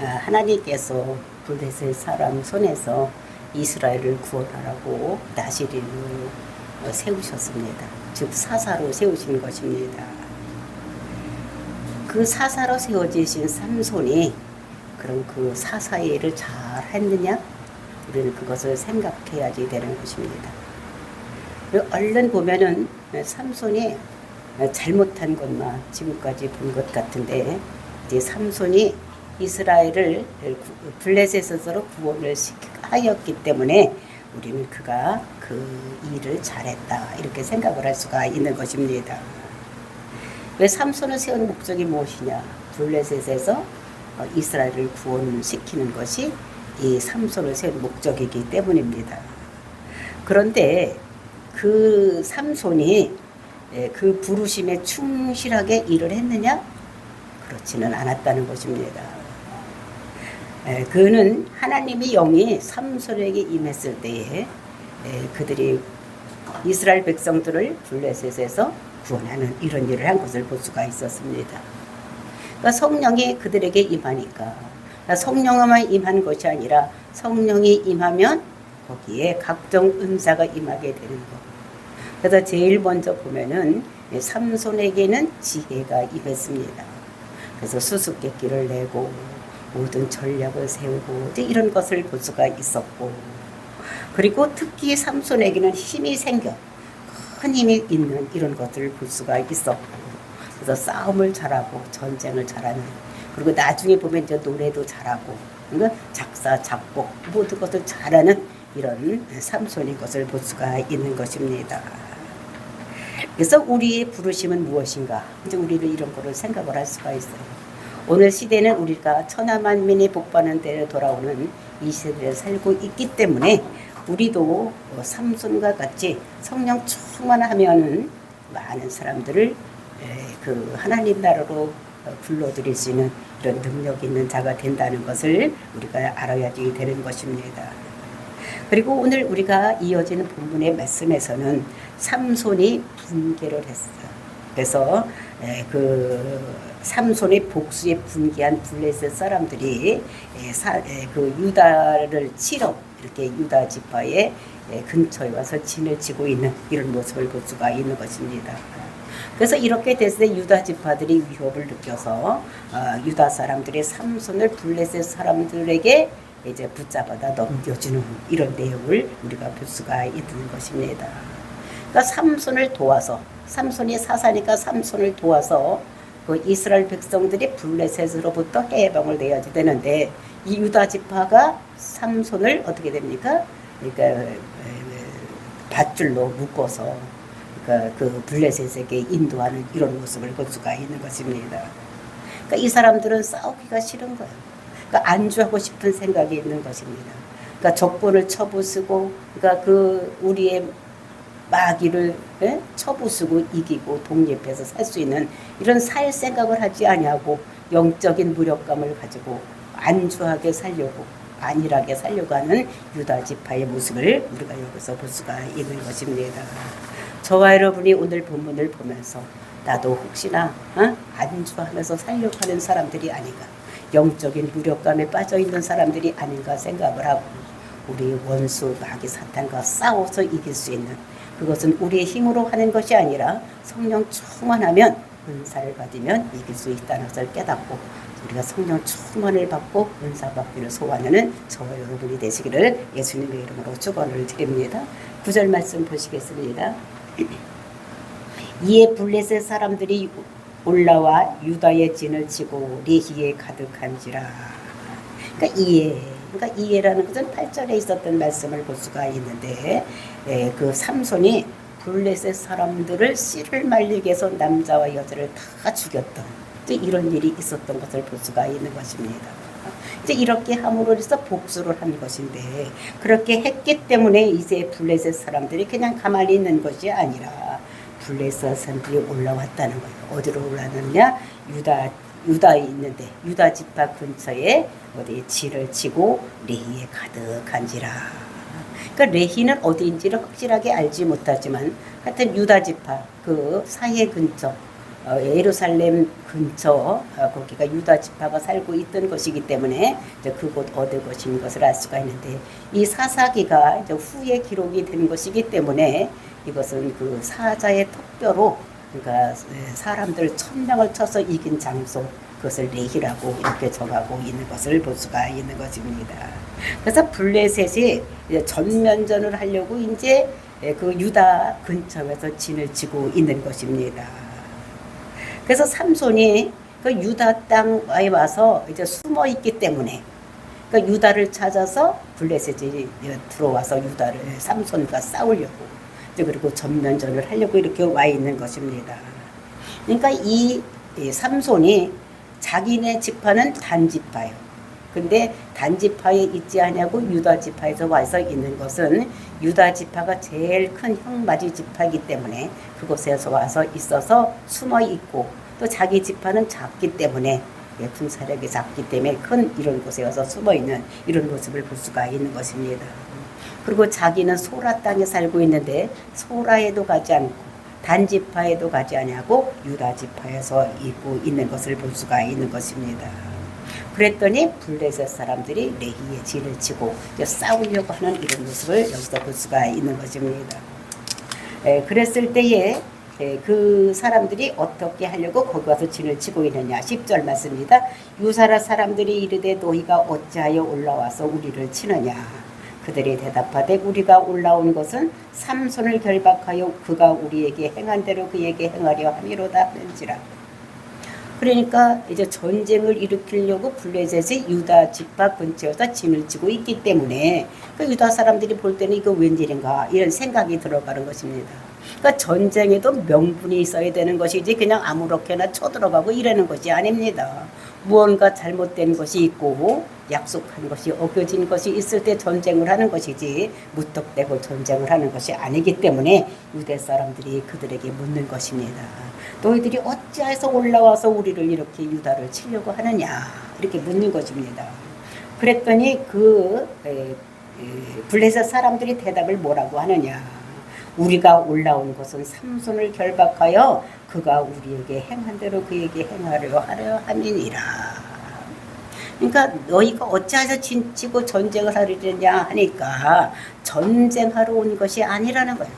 아, 하나님께서 블레셋 사람 손에서 이스라엘을 구원하라고 나시린을 어, 세우셨습니다. 즉 사사로 세우신 것입니다. 그 사사로 세워지신 삼손이 그럼 그 사사의 일을 잘 했느냐? 우리는 그것을 생각해야지 되는 것입니다. 얼른 보면은 삼손이 잘못한 것만 지금까지 본 것 같은데 이제 삼손이 이스라엘을 블레셋에서 구원을 하였기 때문에 우리는 그가 그 일을 잘했다 이렇게 생각을 할 수가 있는 것입니다. 왜 삼손을 세운 목적이 무엇이냐? 블레셋에서 어, 이스라엘을 구원시키는 것이 이 삼손을 세운 목적이기 때문입니다. 그런데 그 삼손이 예, 그 부르심에 충실하게 일을 했느냐? 그렇지는 않았다는 것입니다. 예, 그는 하나님의 영이 삼손에게 임했을 때에 예, 그들이 이스라엘 백성들을 블레셋에서 구원하는 이런 일을 한 것을 볼 수가 있었습니다. 그러니까 성령이 그들에게 임하니까 그러니까 성령만 임한 것이 아니라 성령이 임하면 거기에 각종 은사가 임하게 되는 것. 그래서 제일 먼저 보면은 삼손에게는 지혜가 임했습니다. 그래서 수수께끼를 내고 모든 전략을 세우고 이런 것을 볼 수가 있었고 그리고 특히 삼손에게는 힘이 생겨 큰 힘이 있는 이런 것들을 볼 수가 있었고 그래서 싸움을 잘하고 전쟁을 잘하는 그리고 나중에 보면 이제 노래도 잘하고 그러니까 작사 작곡 모든 것을 잘하는 이런 삼손의 것을 볼 수가 있는 것입니다. 그래서 우리의 부르심은 무엇인가? 이제 우리는 이런 거를 생각을 할 수가 있어요. 오늘 시대는 우리가 천하만민이 복받는 데로 돌아오는 이 시대를 살고 있기 때문에 우리도 삼손과 같이 성령 충만하면은 많은 사람들을 그 하나님 나라로 불러들일 수 있는 이런 능력 있는 자가 된다는 것을 우리가 알아야지 되는 것입니다. 그리고 오늘 우리가 이어지는 본문의 말씀에서는 삼손이 분개를 했어요. 그래서 그 삼손의 복수에 분개한 블레셋 사람들이 그 유다를 치러 이렇게 유다 지파의 근처에 와서 진을 치고 있는 이런 모습을 볼 수가 있는 것입니다. 그래서 이렇게 됐을 때 유다 지파들이 위협을 느껴서 어, 유다 사람들의 삼손을 블레셋 사람들에게 이제 붙잡아다 넘겨주는 이런 내용을 우리가 볼 수가 있는 것입니다. 그러니까 삼손을 도와서 삼손이 사사니까 삼손을 도와서 그 이스라엘 백성들이 블레셋으로부터 해방을 내야지 되는데 이 유다 지파가 삼손을 어떻게 됩니까? 그러니까 밧줄로 묶어서 그러니까 그 블레셋에게 인도하는 이런 모습을 볼 수가 있는 것입니다. 그러니까 이 사람들은 싸우기가 싫은 거예요. 그러니까 안주하고 싶은 생각이 있는 것입니다. 그러니까 적군을 쳐부수고, 그러니까 그 우리의 마귀를 예? 쳐부수고 이기고 독립해서 살 수 있는 이런 살 생각을 하지 아니하고 영적인 무력감을 가지고 안주하게 살려고 안일하게 살려고 하는 유다 지파의 모습을 우리가 여기서 볼 수가 있는 것입니다. 저와 여러분이 오늘 본문을 보면서 나도 혹시나 어? 안주하면서 살려고 하는 사람들이 아닌가 영적인 무력감에 빠져 있는 사람들이 아닌가 생각을 하고 우리 원수 마귀 사탄과 싸워서 이길 수 있는 그것은 우리의 힘으로 하는 것이 아니라 성령 충만하면 은사를 받으면 이길 수 있다는 것을 깨닫고 우리가 성령 충만을 받고 은사 받기를 소원하는 저와 여러분이 되시기를 예수님의 이름으로 축원을 드립니다. 구절 말씀 보시겠습니다. 이에 블레셋 사람들이 올라와 유다의 진을 치고 레히에 가득한지라. 그러니까 이에 그러니까 이해라는 것은 8절에 있었던 말씀을 볼 수가 있는데 예, 그 삼손이 블레셋 사람들을 씨를 말리게 해서 남자와 여자를 다 죽였던 이런 일이 있었던 것을 볼 수가 있는 것입니다. 이제 이렇게 함으로 해서 복수를 한 것인데 그렇게 했기 때문에 이제 블레셋 사람들이 그냥 가만히 있는 것이 아니라 블레셋 사람들이 올라왔다는 거예요. 어디로 올라왔느냐? 유다 유다에 있는데 유다 지파 근처에 어디 지를 치고 레히에 가득한지라. 그러니까 레히는 어디인지를 확실하게 알지 못하지만 하여튼 유다 지파 그 사해 근처 어, 예루살렘 근처 어, 거기가 유다 지파가 살고 있던 곳이기 때문에 이제 그곳 어느 곳인 것을 알 수가 있는데 이 사사기가 이제 후에 기록이 된 것이기 때문에 이것은 그 사자의 턱뼈로 그러니까 사람들 천 명을 쳐서 이긴 장소 그것을 레히라고 이렇게 정하고 있는 것을 볼 수가 있는 것입니다. 그래서 블레셋이 전면전을 하려고 이제 그 유다 근처에서 진을 치고 있는 것입니다. 그래서 삼손이 그 유다 땅에 와서 이제 숨어 있기 때문에 그 유다를 찾아서 블레셋이 들어와서 유다를 삼손과 싸우려고 그리고 전면전을 하려고 이렇게 와 있는 것입니다. 그러니까 이, 이 삼손이 자기네 지파는 단지파예요. 근데 단지파에 있지 않냐고 유다 지파에서 와서 있는 것은 유다 지파가 제일 큰 형맞이 지파이기 때문에 그곳에서 와서 있어서 숨어 있고 또 자기 지파는 작기 때문에 예, 군사력이 작기 때문에 큰 이런 곳에 와서 숨어 있는 이런 모습을 볼 수가 있는 것입니다. 그리고 자기는 소라 땅에 살고 있는데 소라에도 가지 않고 단지파에도 가지 않냐고 유다 지파에서 있고 있는 것을 볼 수가 있는 것입니다. 그랬더니 블레셋 사람들이 레히에 진을 치고 싸우려고 하는 이런 모습을 여기서 볼 수가 있는 것입니다. 에, 그랬을 때에 에, 그 사람들이 어떻게 하려고 거기 와서 진을 치고 있느냐 10절 말씀입니다. 유사라 사람들이 이르되 너희가 어찌하여 올라와서 우리를 치느냐 그들이 대답하되 우리가 올라온 것은 삼손을 결박하여 그가 우리에게 행한 대로 그에게 행하려 함이로다 하는지라 그러니까 이제 전쟁을 일으키려고 블레셋이 유다 집합 근처에서 진을 치고 있기 때문에 그 유다 사람들이 볼 때는 이거 웬일인가 이런 생각이 들어가는 것입니다. 그러니까 전쟁에도 명분이 있어야 되는 것이지 그냥 아무렇게나 쳐들어가고 이러는 것이 아닙니다. 무언가 잘못된 것이 있고 약속한 것이 어겨진 것이 있을 때 전쟁을 하는 것이지 무턱대고 전쟁을 하는 것이 아니기 때문에 유대 사람들이 그들에게 묻는 것입니다. 너희들이 어찌해서 올라와서 우리를 이렇게 유다를 치려고 하느냐 이렇게 묻는 것입니다. 그랬더니 그 에, 에, 블레셋 사람들이 대답을 뭐라고 하느냐 우리가 올라온 것은 삼손을 결박하여 그가 우리에게 행한 대로 그에게 행하려 하려 함이니라. 그러니까 너희가 어찌하여 진치고 전쟁을 하려냐 하니까 전쟁하러 온 것이 아니라는 거예요.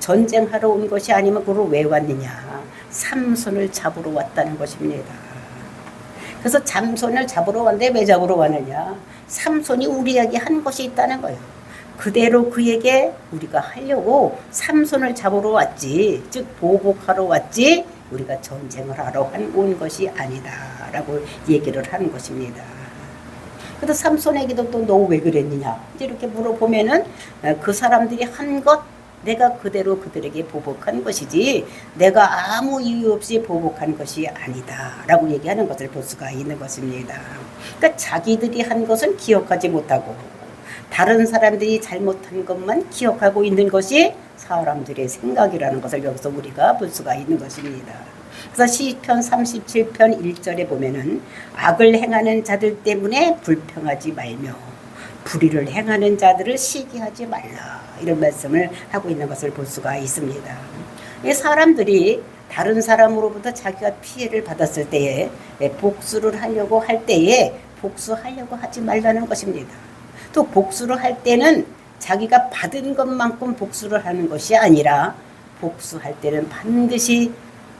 전쟁하러 온 것이 아니면 그걸 왜 왔느냐? 삼손을 잡으러 왔다는 것입니다. 그래서 잠손을 잡으러 왔는데 왜 잡으러 왔느냐? 삼손이 우리에게 한 것이 있다는 거예요. 그대로 그에게 우리가 하려고 삼손을 잡으러 왔지, 즉 보복하러 왔지, 우리가 전쟁을 하러 온 것이 아니다라고 얘기를 하는 것입니다. 그래서 삼손에게도 또 너 왜 그랬느냐 이렇게 물어보면은 그 사람들이 한 것 내가 그대로 그들에게 보복한 것이지 내가 아무 이유 없이 보복한 것이 아니다라고 얘기하는 것을 볼 수가 있는 것입니다. 그러니까 자기들이 한 것은 기억하지 못하고 다른 사람들이 잘못한 것만 기억하고 있는 것이 사람들의 생각이라는 것을 여기서 우리가 볼 수가 있는 것입니다. 그래서 시편 37편 1절에 보면은 악을 행하는 자들 때문에 불평하지 말며 불의를 행하는 자들을 시기하지 말라 이런 말씀을 하고 있는 것을 볼 수가 있습니다. 사람들이 다른 사람으로부터 자기가 피해를 받았을 때에 복수를 하려고 할 때에 복수하려고 하지 말라는 것입니다. 또 복수를 할 때는 자기가 받은 것만큼 복수를 하는 것이 아니라 복수할 때는 반드시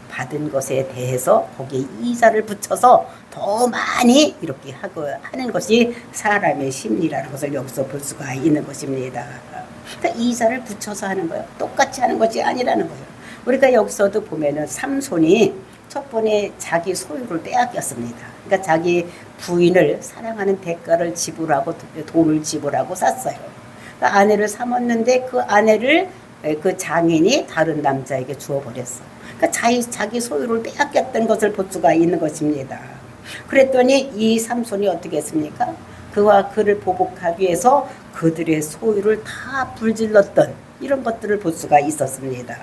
받은 것에 대해서 거기에 이자를 붙여서 더 많이 이렇게 하고 하는 것이 사람의 심리라는 것을 여기서 볼 수가 있는 것입니다. 그러니까 이자를 붙여서 하는 거예요. 똑같이 하는 것이 아니라는 거예요. 우리가 여기서도 보면은 삼손이 첫 번에 자기 소유를 빼앗겼습니다. 그러니까 자기 부인을 사랑하는 대가를 지불하고 돈을 지불하고 샀어요. 그러니까 아내를 삼았는데 그 아내를 그 장인이 다른 남자에게 주어버렸어. 그러니까 자기, 자기 소유를 빼앗겼던 것을 볼 수가 있는 것입니다. 그랬더니 이 삼손이 어떻게 했습니까? 그와 그를 보복하기 위해서 그들의 소유를 다 불질렀던 이런 것들을 볼 수가 있었습니다.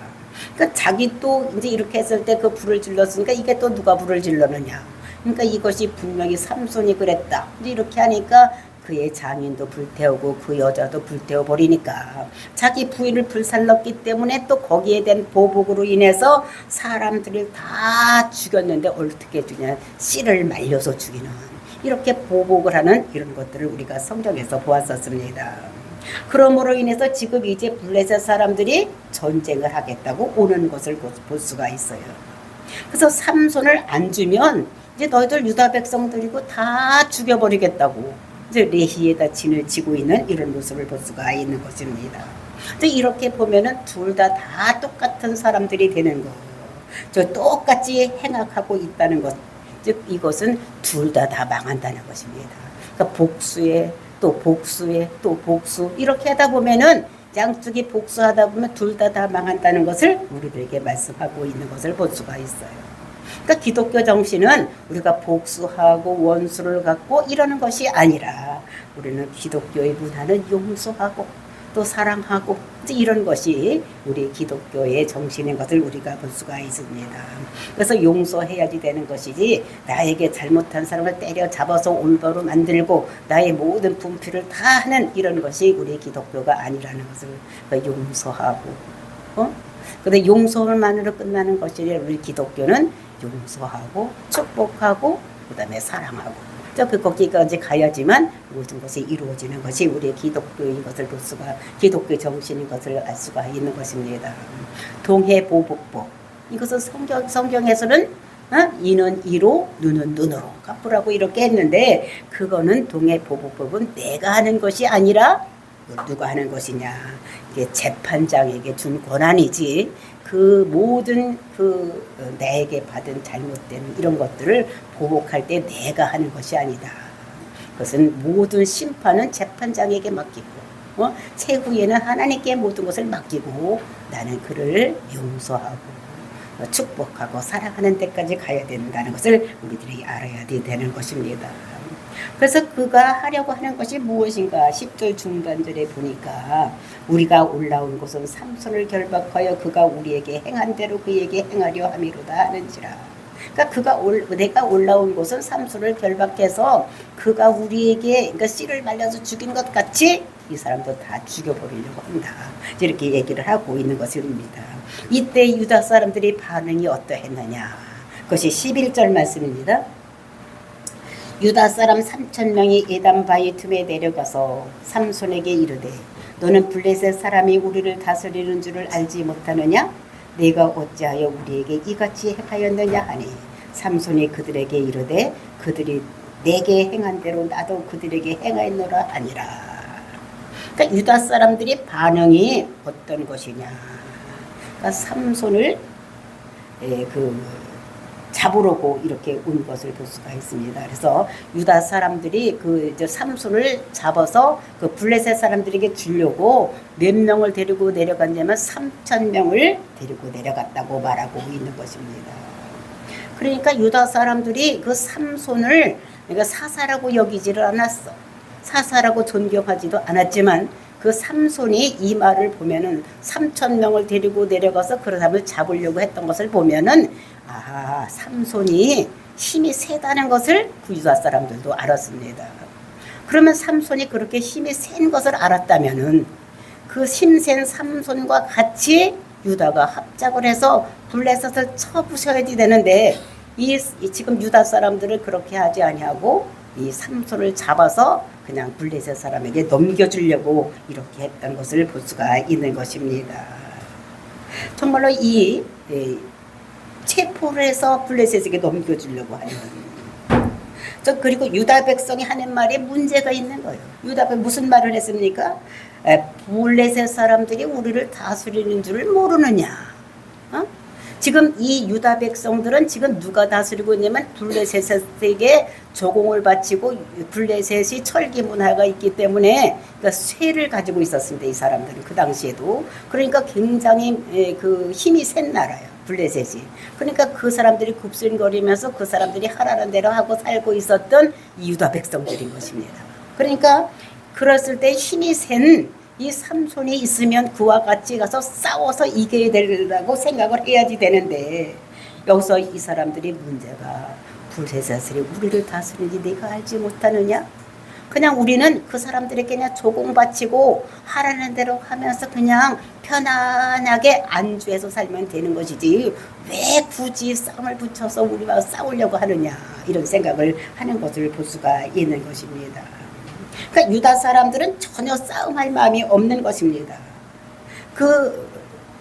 그러니까 자기 또 이제 이렇게 했을 때 그 불을 질렀으니까 이게 또 누가 불을 질렀느냐. 그러니까 이것이 분명히 삼손이 그랬다. 이렇게 하니까 그 그의 장인도 불태우고 그 여자도 불태워 버리니까 자기 부인을 불살랐기 때문에 또 거기에 대한 보복으로 인해서 사람들을 다 죽였는데 어떻게 죽냐 씨를 말려서 죽이는 이렇게 보복을 하는 이런 것들을 우리가 성경에서 보았었습니다. 그러므로 인해서 지금 이제 블레셋 사람들이 전쟁을 하겠다고 오는 것을 볼 수가 있어요. 그래서 삼손을 안 주면 이제 너희들 유다 백성들이고 다 죽여버리겠다고 이제 레히에다 진을 치고 있는 이런 모습을 볼 수가 있는 것입니다. 이제 이렇게 보면은 둘 다 다 똑같은 사람들이 되는 거. 저 똑같이 행악하고 있다는 것. 즉 이것은 둘다다 망한다는 것입니다. 그러니까 복수에 또 복수에 또 복수 이렇게 하다 보면은 양쪽이 복수하다 보면 둘 다다 망한다는 것을 우리들에게 말씀하고 있는 것을 볼 수가 있어요. 그러니까 기독교 정신은 우리가 복수하고 원수를 갖고 이러는 것이 아니라 우리는 기독교의 문화는 용서하고 또 사랑하고 이런 것이 우리 기독교의 정신인 것을 우리가 볼 수가 있습니다. 그래서 용서해야지 되는 것이지 나에게 잘못한 사람을 때려 잡아서 올바로 만들고 나의 모든 분필을 다 하는 이런 것이 우리 기독교가 아니라는 것을 그 용서하고 어? 근데 용서만으로 끝나는 것이 우리 기독교는 용서하고 축복하고 그다음에 사랑하고 저그 거기까지 가야지만 모든 것이 이루어지는 것이 우리의 기독교인 것을 볼 수가 기독교 정신인 것을 알 수가 있는 것입니다. 동해 보복법 이것은 성경 성경에서는 어? 이는 이로 눈은 눈으로 갚으라고 이렇게 했는데 그거는 동해 보복법은 내가 하는 것이 아니라 누가 하는 것이냐 이게 재판장에게 준 권한이지 그 모든 그 어, 내게 받은 잘못된 이런 것들을 보복할 때 내가 하는 것이 아니다. 그것은 모든 심판은 재판장에게 맡기고 어? 최후에는 하나님께 모든 것을 맡기고 나는 그를 용서하고 어, 축복하고 사랑하는 데까지 가야 된다는 것을 우리들이 알아야 되는 것입니다. 그래서 그가 하려고 하는 것이 무엇인가 10절 중간절에 보니까 우리가 올라온 곳은 삼손을 결박하여 그가 우리에게 행한 대로 그에게 행하려 함이로다 하는지라. 그러니까 그가 올, 내가 올라온 곳은 삼손을 결박해서 그가 우리에게 그러니까 씨를 말려서 죽인 것 같이 이 사람도 다 죽여버리려고 한다. 이렇게 얘기를 하고 있는 것입니다. 이때 유다 사람들이 반응이 어떠했느냐. 그것이 11절 말씀입니다. 유다 사람 3천 명이 에담 바위 틈에 내려가서 삼손에게 이르되 너는 블레셋 사람이 우리를 다스리는 줄을 알지 못하느냐? 내가 어찌하여 우리에게 이같이 행하였느냐 하니? 삼손이 그들에게 이르되 그들이 내게 행한 대로 나도 그들에게 행하였노라 하니라. 그러니까 유다 사람들이 반응이 어떤 것이냐? 그러니까 삼손을 예, 그 잡으려고 이렇게 온 것을 볼 수가 있습니다. 그래서 유다 사람들이 그 삼손을 잡아서 그 블레셋 사람들에게 주려고 몇 명을 데리고 내려갔냐면 3천 명을 데리고 내려갔다고 말하고 있는 것입니다. 그러니까 유다 사람들이 그 삼손을 그러니까 사사라고 여기지를 않았어. 사사라고 존경하지도 않았지만 그 삼손이 이 말을 보면은 3천 명을 데리고 내려가서 그 사람을 잡으려고 했던 것을 보면은 아, 삼손이 힘이 세다는 것을 그 유다 사람들도 알았습니다. 그러면 삼손이 그렇게 힘이 센 것을 알았다면은 그 힘센 삼손과 같이 유다가 합작을 해서 블레셋을 쳐부셔야지 되는데 이, 이 지금 유다 사람들을 그렇게 하지 아니하고 이 삼손을 잡아서 그냥 블레셋 사람에게 넘겨주려고 이렇게 했던 것을 볼 수가 있는 것입니다. 정말로 이, 이 체포를 해서 블레셋에게 넘겨주려고 하는 저 그리고 유다 백성이 하는 말에 문제가 있는 거예요. 유다 백 무슨 말을 했습니까? 에, 블레셋 사람들이 우리를 다스리는 줄을 모르느냐? 어? 지금 이 유다 백성들은 지금 누가 다스리고 있냐면 블레셋에게 조공을 바치고 블레셋이 철기 문화가 있기 때문에 그러니까 쇠를 가지고 있었습니다. 이 사람들은 그 당시에도 그러니까 굉장히 에, 그 힘이 센 나라예요. 블레셋이. 그러니까 그 사람들이 굽신거리면서 그 사람들이 하라는 대로 하고 살고 있었던 유다 백성들인 것입니다. 그러니까 그랬을 때 힘이 센 이 삼손이 있으면 그와 같이 가서 싸워서 이겨야 되라고 생각을 해야지 되는데 여기서 이 사람들이 문제가 블레셋이 우리를 다스리지 내가 알지 못하느냐? 그냥 우리는 그 사람들에게 그냥 조공 바치고 하라는 대로 하면서 그냥 편안하게 안주해서 살면 되는 것이지 왜 굳이 싸움을 붙여서 우리와 싸우려고 하느냐 이런 생각을 하는 것을 볼 수가 있는 것입니다. 그러니까 유다 사람들은 전혀 싸움할 마음이 없는 것입니다. 그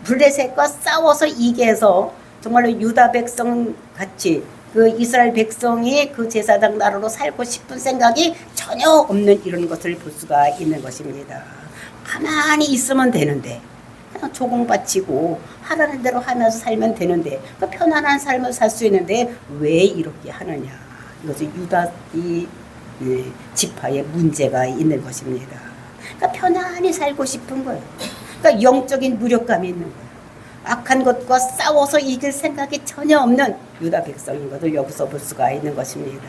블레셋과 싸워서 이게 해서 정말로 유다 백성 같이 그 이스라엘 백성이 그 제사장 나라로 살고 싶은 생각이 전혀 없는 이런 것을 볼 수가 있는 것입니다. 가만히 있으면 되는데 그냥 조공 바치고 하라는 대로 하면서 살면 되는데 그 편안한 삶을 살 수 있는데 왜 이렇게 하느냐 이것이 유다 이 예, 지파의 문제가 있는 것입니다. 그러니까 편안히 살고 싶은 거예요. 그러니까 영적인 무력감이 있는 거예요. 악한 것과 싸워서 이길 생각이 전혀 없는 유다 백성인 것을 여기서 볼 수가 있는 것입니다.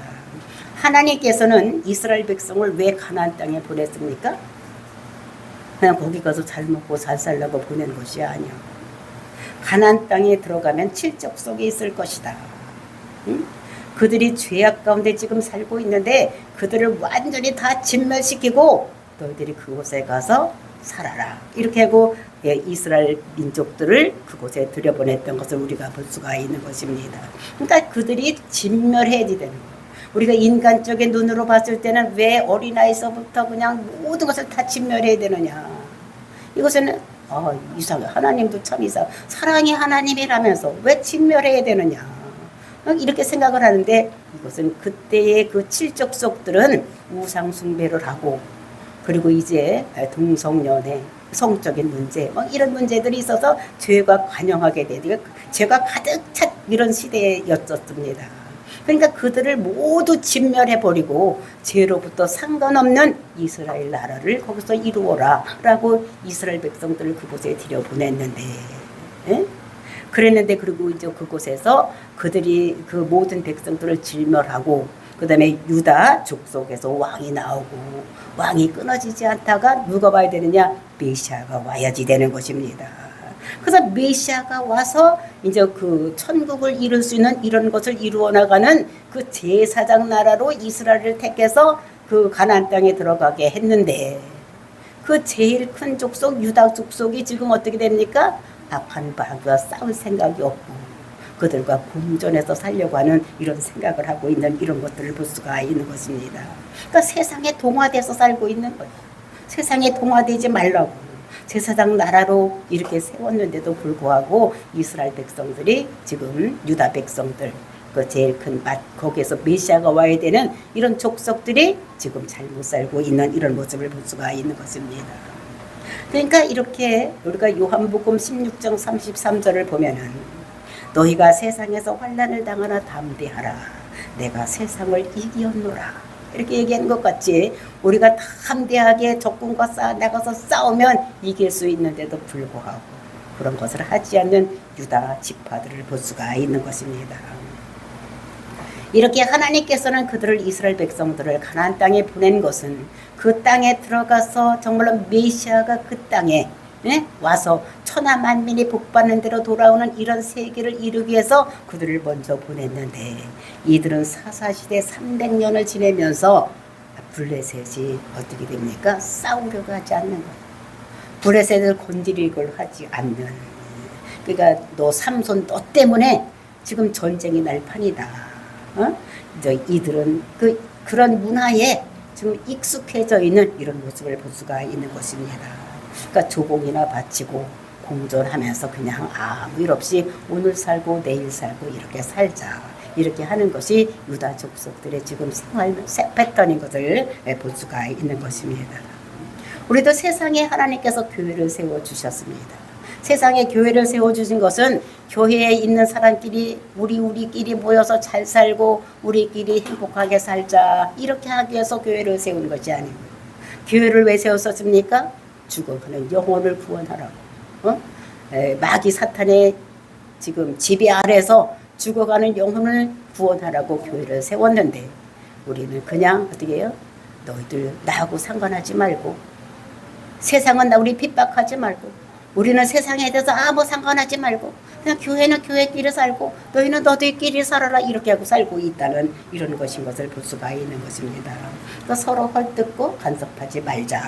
하나님께서는 이스라엘 백성을 왜 가나안 땅에 보냈습니까? 그냥 거기 가서 잘 먹고 잘 살라고 보낸 것이 아니야. 가나안 땅에 들어가면 칠적 속에 있을 것이다. 응? 그들이 죄악 가운데 지금 살고 있는데 그들을 완전히 다 진멸시키고 너희들이 그곳에 가서 살아라. 이렇게 하고 예, 이스라엘 민족들을 그곳에 들여보냈던 것을 우리가 볼 수가 있는 것입니다. 그러니까 그들이 진멸해야 되는 거예요. 우리가 인간적인 눈으로 봤을 때는 왜 어린아이서부터 그냥 모든 것을 다 진멸해야 되느냐. 이것은 아, 이상해. 하나님도 참 이상. 사랑이 하나님이라면서 왜 진멸해야 되느냐. 이렇게 생각을 하는데 이것은 그때의 그 칠적 속들은 우상 숭배를 하고 그리고 이제 동성연애 성적인 문제 뭐 이런 문제들이 있어서 죄가 관영하게 되고 죄가 가득 찼 이런 시대였었습니다. 그러니까 그들을 모두 진멸해 버리고 죄로부터 상관없는 이스라엘 나라를 거기서 이루어라라고 이스라엘 백성들을 그곳에 들여 보냈는데 예? 그랬는데 그리고 이제 그곳에서 그들이 그 모든 백성들을 질멸하고 그다음에 유다 족속에서 왕이 나오고 왕이 끊어지지 않다가 누가 와야 되느냐 메시아가 와야지 되는 것입니다. 그래서 메시아가 와서 이제 그 천국을 이룰 수 있는 이런 것을 이루어 나가는 그 제사장 나라로 이스라엘을 택해서 그 가나안 땅에 들어가게 했는데 그 제일 큰 족속 유다 족속이 지금 어떻게 됩니까? 악한 바과 싸울 생각이 없고 그들과 공존해서 살려고 하는 이런 생각을 하고 있는 이런 것들을 볼 수가 있는 것입니다. 그러니까 세상에 동화돼서 살고 있는 거예요. 세상에 동화되지 말라고. 제사장 나라로 이렇게 세웠는데도 불구하고 이스라엘 백성들이 지금 유다 백성들 그 제일 큰 맛 거기에서 메시아가 와야 되는 이런 족속들이 지금 잘 못 살고 있는 이런 모습을 볼 수가 있는 것입니다. 그러니까 이렇게 우리가 요한복음 16장 33절을 보면은 너희가 세상에서 환난을 당하나 담대하라. 내가 세상을 이기었노라. 이렇게 얘기하는 것 같지. 우리가 담대하게 적군과 싸 나가서 싸우면 이길 수 있는데도 불구하고 그런 것을 하지 않는 유다 지파들을 볼 수가 있는 것입니다. 이렇게 하나님께서는 그들을 이스라엘 백성들을 가나안 땅에 보낸 것은 그 땅에 들어가서 정말로 메시아가 그 땅에 네? 와서 천하 만민이 복받는 대로 돌아오는 이런 세계를 이루기 위해서 그들을 먼저 보냈는데 이들은 사사시대 300년을 지내면서 블레셋이 어떻게 됩니까? 싸우려고 하지 않는 거예요. 블레셋을 건드리걸 하지 않는 그러니까 너 삼손 너 때문에 지금 전쟁이 날 판이다. 어? 이들은 그 그런 문화에 지금 익숙해져 있는 이런 모습을 볼 수가 있는 것입니다. 그러니까 조공이나 바치고 공존하면서 그냥 아무 일 없이 오늘 살고 내일 살고 이렇게 살자. 이렇게 하는 것이 유다 족속들의 지금 생활 패턴인 것을 볼 수가 있는 것입니다. 우리도 세상에 하나님께서 교회를 세워 주셨습니다. 세상에 교회를 세워 주신 것은 교회에 있는 사람끼리 우리 우리끼리 모여서 잘 살고 우리끼리 행복하게 살자 이렇게 하기 위해서 교회를 세운 것이 아니고 교회를 왜 세웠었습니까? 죽어가는 영혼을 구원하라고. 어? 에, 마귀 사탄의 지금 지배 아래서 죽어가는 영혼을 구원하라고 교회를 세웠는데 우리는 그냥 어떻게 해요? 너희들 나하고 상관하지 말고 세상은 나 우리 핍박하지 말고 우리는 세상에 대해서 아무 상관하지 말고 그냥 교회는 교회끼리 살고 너희는 너희끼리 살아라 이렇게 하고 살고 있다는 이런 것인 것을 볼 수가 있는 것입니다. 그 서로 헐뜯고 간섭하지 말자.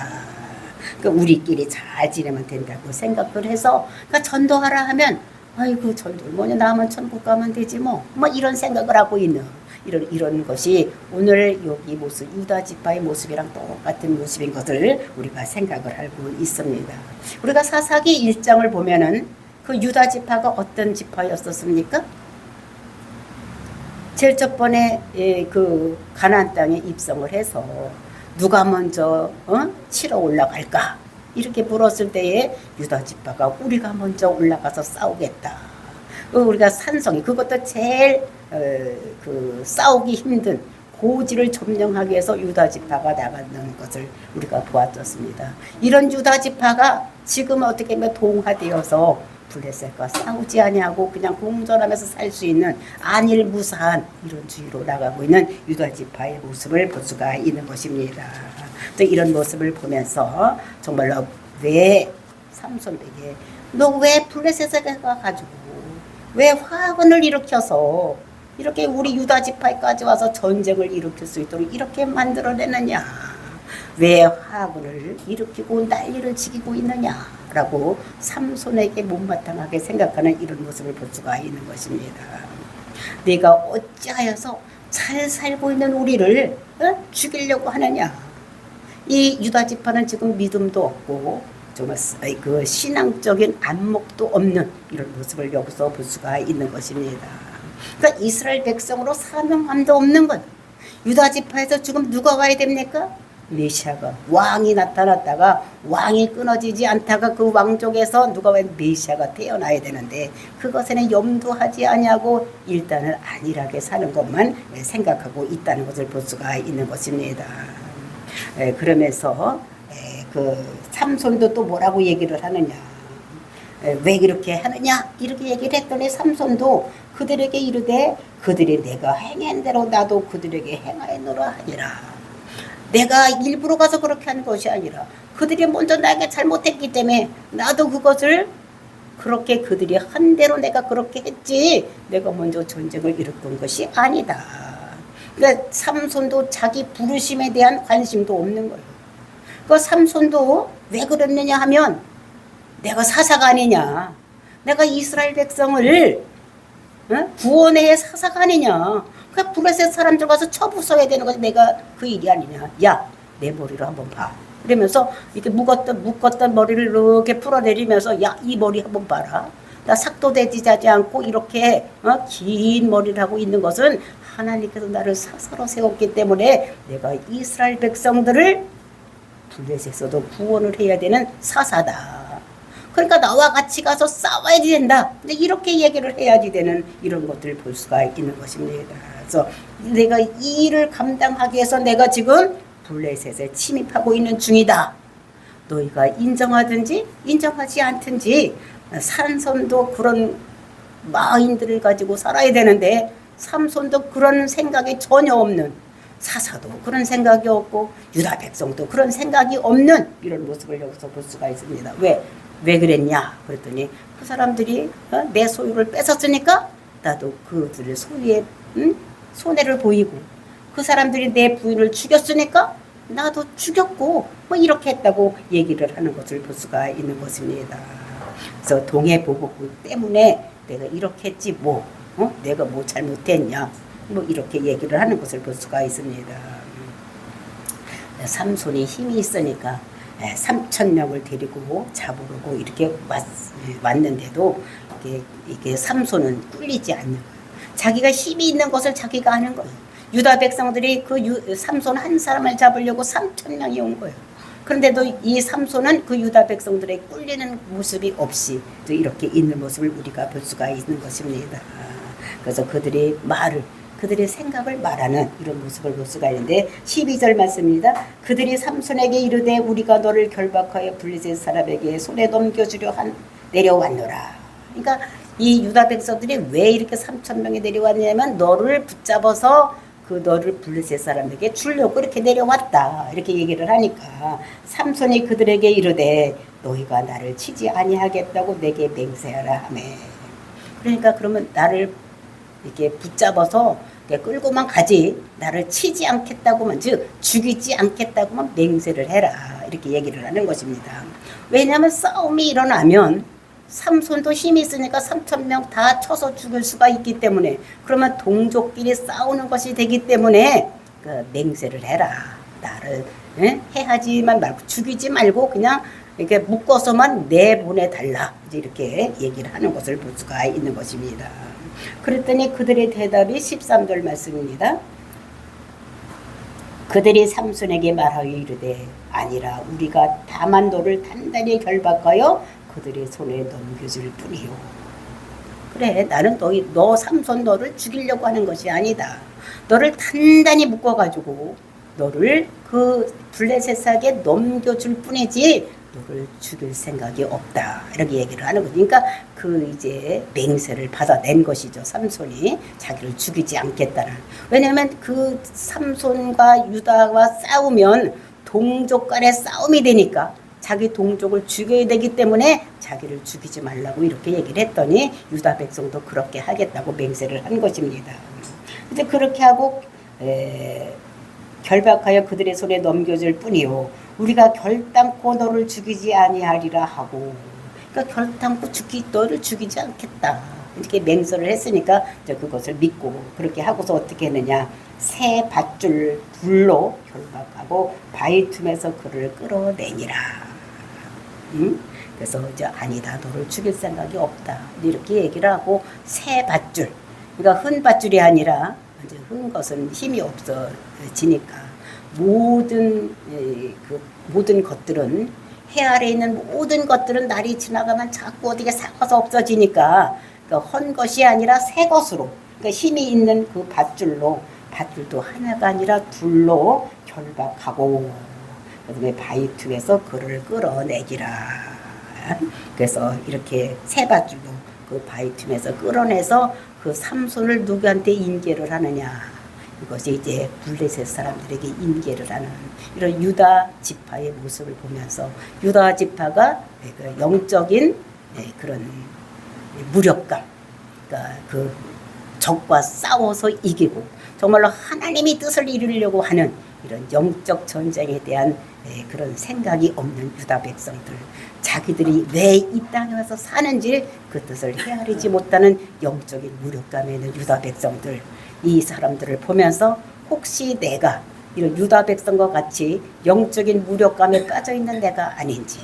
그 우리끼리 잘 지내면 된다고 생각을 해서 그 전도하라 하면 아이고 전도 뭐냐 나만 천국 가면 되지 뭐뭐 이런 생각을 하고 있는 이런 이런 것이 오늘 여기 모습 유다 지파의 모습이랑 똑같은 모습인 것을 우리가 생각을 하고 있습니다. 우리가 사사기 1장을 보면은 그 유다 지파가 어떤 지파였었습니까? 제일 첫 번에 예, 그 가나안 땅에 입성을 해서 누가 먼저 어? 치러 올라갈까 이렇게 물었을 때에 유다 지파가 우리가 먼저 올라가서 싸우겠다. 어, 우리가 산성이 그것도 제일 어, 그 싸우기 힘든 고지를 점령하기 위해서 유다 지파가 나가는 것을 우리가 보았었습니다. 이런 유다 지파가 지금 어떻게 보면 동화되어서 블레셋과 싸우지 아니하고 그냥 공존하면서 살 수 있는 안일무사한 이런 주의로 나가고 있는 유다 지파의 모습을 볼 수가 있는 것입니다. 또 이런 모습을 보면서 정말로 왜 삼손에게 너 왜 블레셋에 가가지고 왜 화근을 일으켜서 이렇게 우리 유다 지파까지 와서 전쟁을 일으킬 수 있도록 이렇게 만들어내느냐? 왜 화근을 일으키고 난리를 지키고 있느냐라고 삼손에게 못마땅하게 생각하는 이런 모습을 볼 수가 있는 것입니다. 내가 어찌하여서 잘 살고 있는 우리를 어? 죽이려고 하느냐? 이 유다 지파는 지금 믿음도 없고 정말 그 신앙적인 안목도 없는 이런 모습을 여기서 볼 수가 있는 것입니다. 그러니까 이스라엘 백성으로 사명함도 없는 것. 유다 지파에서 지금 누가 와야 됩니까? 메시아가 왕이 나타났다가 왕이 끊어지지 않다가 그 왕족에서 누가 와야 메시아가 태어나야 되는데 그것에는 염두하지 아니하고 일단은 안일하게 사는 것만 생각하고 있다는 것을 볼 수가 있는 것입니다. 에, 그러면서 에, 그 삼손도 또 뭐라고 얘기를 하느냐? 에, 왜 이렇게 하느냐? 이렇게 얘기를 했더니 삼손도 그들에게 이르되 그들이 내가 행한 대로 나도 그들에게 행하였노라 하니라. 내가 일부러 가서 그렇게 하는 것이 아니라 그들이 먼저 나에게 잘못했기 때문에 나도 그것을 그렇게 그들이 한 대로 내가 그렇게 했지 내가 먼저 전쟁을 일으킨 것이 아니다. 그러니까 삼손도 자기 부르심에 대한 관심도 없는 거예요. 그 삼손도 왜 그랬느냐 하면 내가 사사가 아니냐. 내가 이스라엘 백성을 어? 구원의 사사가 아니냐. 그 블레셋 사람들 가서 쳐부숴야 되는 것이 내가 그 일이 아니냐. 야, 내 머리를 한번 봐. 그러면서 이렇게 묶었던 묶었던 머리를 이렇게 풀어내리면서 야, 이 머리 한번 봐라. 나 삭도 되지 않고 이렇게 어? 긴 머리를 하고 있는 것은 하나님께서 나를 사사로 세웠기 때문에 내가 이스라엘 백성들을 블레셋에서도 구원을 해야 되는 사사다. 그러니까 나와 같이 가서 싸워야 된다. 근데 이렇게 얘기를 해야지 되는 이런 것들을 볼 수가 있는 것입니다. 그래서 내가 이 일을 감당하기 위해서 내가 지금 블레셋에 침입하고 있는 중이다. 너희가 인정하든지 인정하지 않든지 산손도 그런 마인들을 가지고 살아야 되는데 삼손도 그런 생각이 전혀 없는 사사도 그런 생각이 없고 유다 백성도 그런 생각이 없는 이런 모습을 여기서 볼 수가 있습니다. 왜? 왜 그랬냐? 그랬더니 그 사람들이 어? 내 소유를 뺏었으니까 나도 그들의 소유에 응? 손해를 보이고 그 사람들이 내 부인을 죽였으니까 나도 죽였고 뭐 이렇게 했다고 얘기를 하는 것을 볼 수가 있는 것입니다. 그래서 동해 보복부 때문에 내가 이렇게 했지 뭐 어? 내가 뭐 잘못했냐 뭐 이렇게 얘기를 하는 것을 볼 수가 있습니다. 삼손이 힘이 있으니까 3천 명을 데리고 잡으려고 이렇게 왔, 왔는데도 이게, 이게 삼손은 꿀리지 않는 거예요. 자기가 힘이 있는 것을 자기가 아는 거예요. 유다 백성들이 그 유, 삼손 한 사람을 잡으려고 3천 명이 온 거예요. 그런데도 이 삼손은 그 유다 백성들의 꿀리는 모습이 없이 또 이렇게 있는 모습을 우리가 볼 수가 있는 것입니다. 그래서 그들이 말을 그들의 생각을 말하는 이런 모습을 볼 수가 있는데 12절 말씀입니다. 그들이 삼손에게 이르되 우리가 너를 결박하여 블리셋 사람에게 손에 넘겨주려 한 내려왔노라. 그러니까 이 유다 백성들이 왜 이렇게 3천 명이 내려왔냐면 너를 붙잡아서 그 너를 블레셋 사람에게 주려고 이렇게 내려왔다 이렇게 얘기를 하니까 삼손이 그들에게 이르되 너희가 나를 치지 아니하겠다고 내게 맹세하라 하매 그러니까 그러면 나를 이렇게 붙잡아서 끌고만 가지 나를 치지 않겠다고만 즉 죽이지 않겠다고만 맹세를 해라 이렇게 얘기를 하는 것입니다. 왜냐하면 싸움이 일어나면 삼손도 힘이 있으니까 3천 명 다 쳐서 죽을 수가 있기 때문에 그러면 동족끼리 싸우는 것이 되기 때문에 그 맹세를 해라 나를 예? 해하지만 말고 죽이지 말고 그냥 이렇게 묶어서만 내보내 달라 이제 이렇게 얘기를 하는 것을 볼 수가 있는 것입니다. 그랬더니 그들의 대답이 13절 말씀입니다. 그들이 삼손에게 말하여 이르되 아니라 우리가 다만 너를 단단히 결박하여 그들의 손에 넘겨줄 뿐이요. 그래 나는 너, 너 삼손 너를 죽이려고 하는 것이 아니다. 너를 단단히 묶어가지고 너를 그 블레셋에게 넘겨줄 뿐이지 너를 죽일 생각이 없다 이렇게 얘기를 하는 거죠. 그러니까 그 이제 맹세를 받아낸 것이죠. 삼손이 자기를 죽이지 않겠다는. 왜냐하면 그 삼손과 유다와 싸우면 동족 간의 싸움이 되니까 자기 동족을 죽여야 되기 때문에 자기를 죽이지 말라고 이렇게 얘기를 했더니 유다 백성도 그렇게 하겠다고 맹세를 한 것입니다. 이제 그렇게 하고 에, 결박하여 그들의 손에 넘겨줄 뿐이요 우리가 결단코 너를 죽이지 아니하리라 하고 그러니까 결단코 죽기 너를 죽이지 않겠다. 이렇게 맹세를 했으니까 이제 그것을 믿고 그렇게 하고서 어떻게 했느냐. 새 밧줄 불로 결박하고 바위 틈에서 그를 끌어내니라. 응? 그래서 이제 아니다 너를 죽일 생각이 없다. 이렇게 얘기를 하고 새 밧줄. 그러니까 흔 밧줄이 아니라 이제 흔 것은 힘이 없어지니까 모든 에, 그 모든 것들은 해 아래 있는 모든 것들은 날이 지나가면 자꾸 어디가 삭아서 없어지니까 그러니까 헌 것이 아니라 새 것으로 그러니까 힘이 있는 그 밧줄로 밧줄도 하나가 아니라 둘로 결박하고 그다음에 바위 틈에서 그를 끌어내기라. 그래서 이렇게 새 밧줄로 그 바위 틈에서 끌어내서 그 삼손을 누구한테 인계를 하느냐 이것이 이제 블레셋 사람들에게 인계를 하는 이런 유다 지파의 모습을 보면서 유다 지파가 그 영적인 예, 그런 무력감, 그러니까 그 적과 싸워서 이기고 정말로 하나님이 뜻을 이루려고 하는 이런 영적 전쟁에 대한 예, 그런 생각이 없는 유다 백성들, 자기들이 왜 이 땅에 와서 사는지 그 뜻을 헤아리지 못하는 영적인 무력감에 있는 유다 백성들, 이 사람들을 보면서 혹시 내가 이런 유다 백성과 같이 영적인 무력감에 빠져 있는 내가 아닌지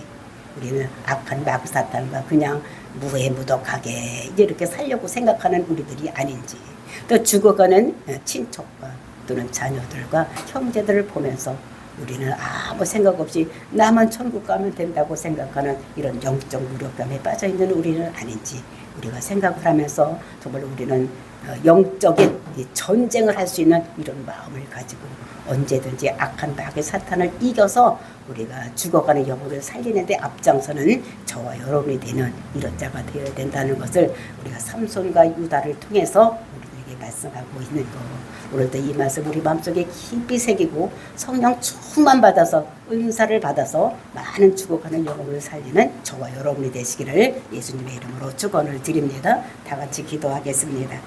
우리는 악한 마귀 사탄과 그냥 무해무덕하게 이렇게 살려고 생각하는 우리들이 아닌지 또 죽어가는 친척과 또는 자녀들과 형제들을 보면서 우리는 아무 생각 없이 나만 천국 가면 된다고 생각하는 이런 영적 무력감에 빠져 있는 우리는 아닌지 우리가 생각을 하면서 정말 우리는 어, 영적인 이 전쟁을 할 수 있는 이런 마음을 가지고 언제든지 악한 마귀 사탄을 이겨서 우리가 죽어가는 영혼을 살리는데 앞장서는 저와 여러분이 되는 이런 자가 되어야 된다는 것을 우리가 삼손과 유다를 통해서 우리에게 말씀하고 있는 거. 오늘도 이 말씀 우리 마음속에 깊이 새기고 성령 충만 받아서 은사를 받아서 많은 죽어가는 영혼을 살리는 저와 여러분이 되시기를 예수님의 이름으로 축원을 드립니다. 다 같이 기도하겠습니다.